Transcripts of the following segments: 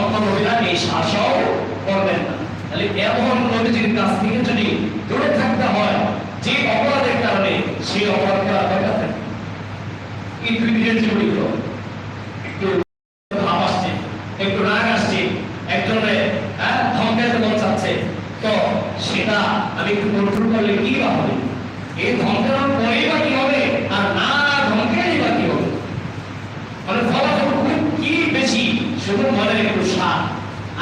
অন্য নবীরা এই শাসাও করবেন না তাহলে এমন নবীজির কাছ থেকে যদি দূরে থাকতে হয় যে অপরাধের কারণে সেই অপরাধ করা থাকে এই দুই একজনের তো সেটা আমি একটু কন্ট্রোল করলে কি হবে এই ধমকানোর পরেই বা কি হবে আর না ধমকাই বা কি হবে মানে ফলাফল খুব কি বেশি শুধু মনের একটু স্বাদ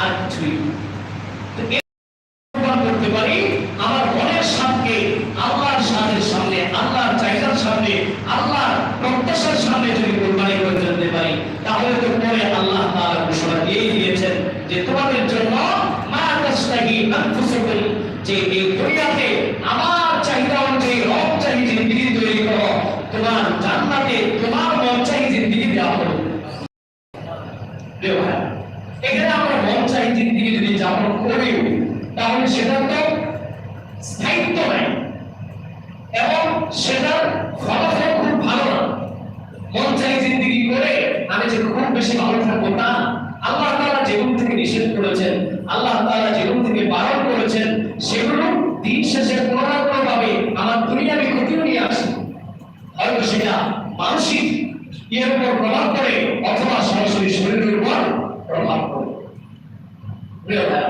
আর কিছুই আমার যে তোমাদের জন্য মা যে এই আমার চাহিদা অনুযায়ী রব চাহি জিন্দিগি তৈরি করো। তোমার জান্নাতে তোমার মন চাহি জিন্দিগি দেওয়া হবে প্রিয় ভাই, এখানে আমরা মন চাই জিন্দিগি যদি যাপন করি তাহলে সেটা তো স্থায়িত্ব নাই। এবং সেটার ফলাফল খুব ভালো না। মন চাই জিন্দিগি করে আমি যে খুব বেশি ভালো থাকব না। আল্লাহ তারা যেগুলো থেকে নিষেধ করেছেন, আল্লাহ তাআলা যেগুলো থেকে বারণ করেছেন সেগুলো দিন শেষে কোনো না কোনো ভাবে আমার দুনিয়াবি ক্ষতিও নিয়ে আসে হয়তো সেটা মানসিক ইয়ের উপর প্রভাব পড়ে অথবা সরাসরি শরীরের উপর প্রভাব পড়ে প্রিয় ভাই,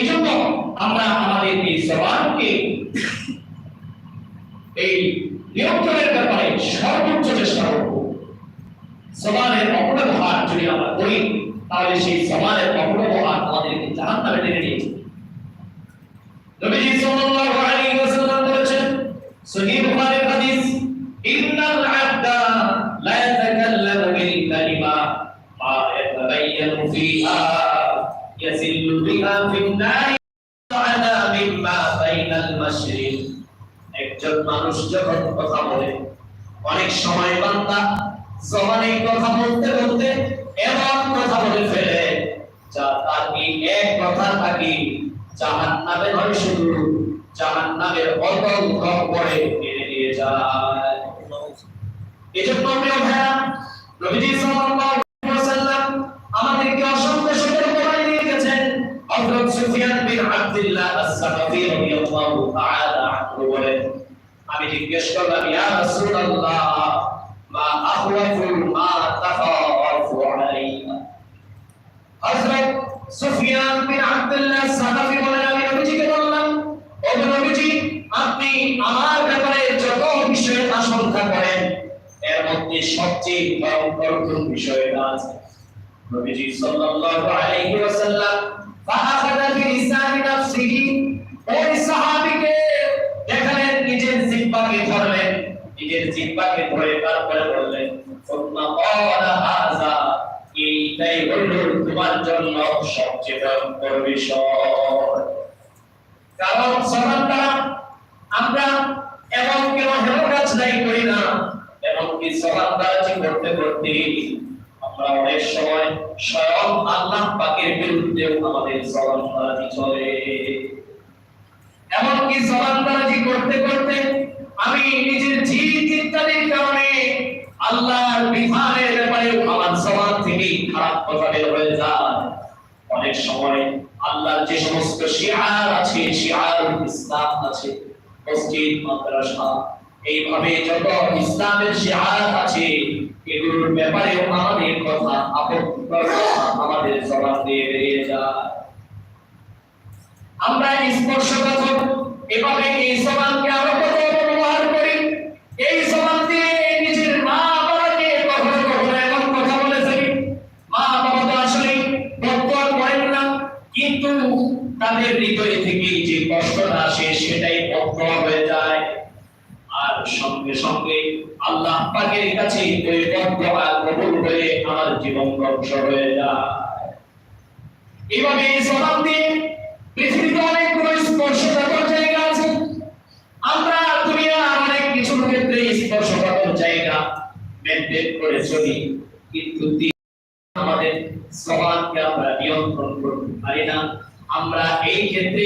এই জন্য আমরা আমাদের এই জবানকে এই নিয়ন্ত্রণের ব্যাপারে সর্বোচ্চ চেষ্টা করব। জবানের অপব্যবহার যদি আমরা করি, তাহলে সেই জবানের অপব্যবহার আমাদেরকে জাহান নামে টেনে নিয়েছে নবীজি সাল্লাল্লাহু একজন মানুষ যখন কথা বলে, অনেক সময় বান্দা জবানে কথা বলতে বলতে এমন কথা বলে ফেলে, যা তার এই এক কথা তাকে জাহান নামে নয় শুধু জাহান নামের অতল করে টেনে নিয়ে যায়। এজন্য প্রিয় ভাইয়া নবীজি সাল্লাল্লাহু আলাইহি ওয়াসাল্লাম আমাদেরকে অসংখ্য সতর্ক করে দিয়ে গেছেন হযরত সুফিয়ান বিন আব্দুল্লাহ আস-সাকাফি রাদিয়াল্লাহু তাআলা আনহু বলেন আমি জিজ্ঞেস করলাম, ইয়া রাসূলুল্লাহ, মা আখওয়াফু মা আলাইনা? হযরত সুফিয়ান বিন আব্দুল্লাহ বলেন, আমি নবীজিকে বললাম, ও নবীজি, আপনি আমার ব্যাপারে যত বিষয়ে আশঙ্কা করেন, এর মধ্যে সবচেয়ে ভয়ঙ্কর কোন বিষয়টা আছে? নবীজি সাল্লাল্লাহু আলাইহি ওয়াসাল্লাম, ফাআখাযা বিলিসানি নাফসিহি, ওই সাহাবীকে জিহ্বাকে ধরলেন নিজের জিহ্বাকে ধরে তারপরে বললেন এইটাই হলো তোমার জন্য সবচেয়ে ভয়ঙ্কর বিষয়। কারণ আমরা কেন কাজ নাই করি না, এমনকি সমান্তরাজি করতে করতে আমরা অনেক সময় স্বয়ং আল্লাহ পাকের বিরুদ্ধেও আমাদের চলে। এমনকি সমান্তরাজি করতে করতে আমি নিজের জিদ ইত্যাদির কারণে আল্লাহর বিধানের ব্যাপারে আমার সমাজ থেকে খারাপ কথা বের হয়ে যায়। অনেক সময় আল্লাহর যে সমস্ত শিআর আছে শিআর ইসলাম আছে, মসজিদ, মাদ্রাসা, এইভাবে যত ইসলামের শিআর আছে, এগুলোর ব্যাপারে আমাদের কথা আপত্তিকর আমাদের জবান দিয়ে বেরিয়ে যায়। আমরা স্পর্শকাতর এভাবে এই আরও কত ব্যবহার করি। এই দিয়ে নিজের মা বাবাকে কখনো কখনো এমন কথা বলে থাকি মা বাবা তো আসলে করেন না, কিন্তু তাদের থেকে যে কষ্টটা আসে সেটাই হয়ে যায়। আর সঙ্গে সঙ্গে আল্লাহ পাকের কাছে ওই কবুল হয়ে আমার জীবন ধ্বংস হয়ে যায়। এভাবে এই জবান দিয়ে পৃথিবীতে অনেকগুলো আমরা দুনিয়ার অনেক ক্ষেত্রে স্পর্শকাতর জায়গা মেনটেন করে চলি, কিন্তু আমাদের জবানকে আমরা নিয়ন্ত্রণ করতে পারি না। আমরা এই ক্ষেত্রে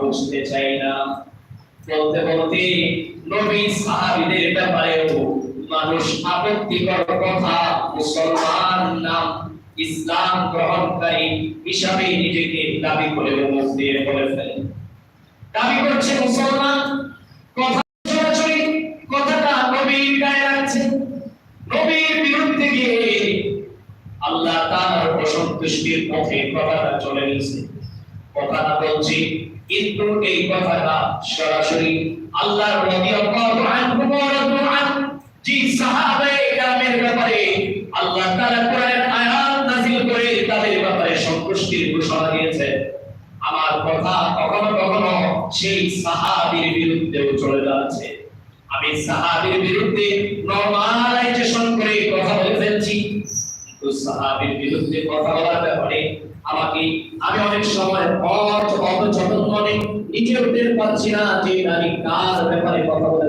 বুঝতে চাই না। বলতে বলতে নবী সাহাবীদের মানুষ আপত্তিকর কথা মুসলমান নাম ইসলাম গ্রহণকারী হিসাবে নিজেকে দাবি করে দিয়ে বলে ফেলে। দাবি করছে মুসলমান। কথা সরাসরি কথাটা নবীর গায়ে রাখছে নবীর বিরুদ্ধে গিয়ে আল্লাহ তাআলার অসন্তুষ্টির পথে কথাটা চলে গেছে। কথাটা বলছি, কিন্তু এই কথাটা সরাসরি আল্লাহর রাদিয়াল্লাহু আনহু ওয়া রাদু জি সাহাবায়ে কেরামের ব্যাপারে আল্লাহ তাআলা কোরআনের আয়াত নাযিল করে তাদের ব্যাপারে সন্তুষ্টির ঘোষণা দিয়েছে। আমার কথা কখনো কখনো সেই সাহাবীর বিরুদ্ধেও চলে যাচ্ছে। আমি সাহাবীর বিরুদ্ধে নরমালাইজেশন করে কথা বলে ফেলছি। তো সাহাবীর বিরুদ্ধে কথা বলার ব্যাপারে আমাকে আমি অনেক সময় পথ অবচেতন মনে নিজেও টের পাচ্ছি না যে আমি কার ব্যাপারে কথা বলে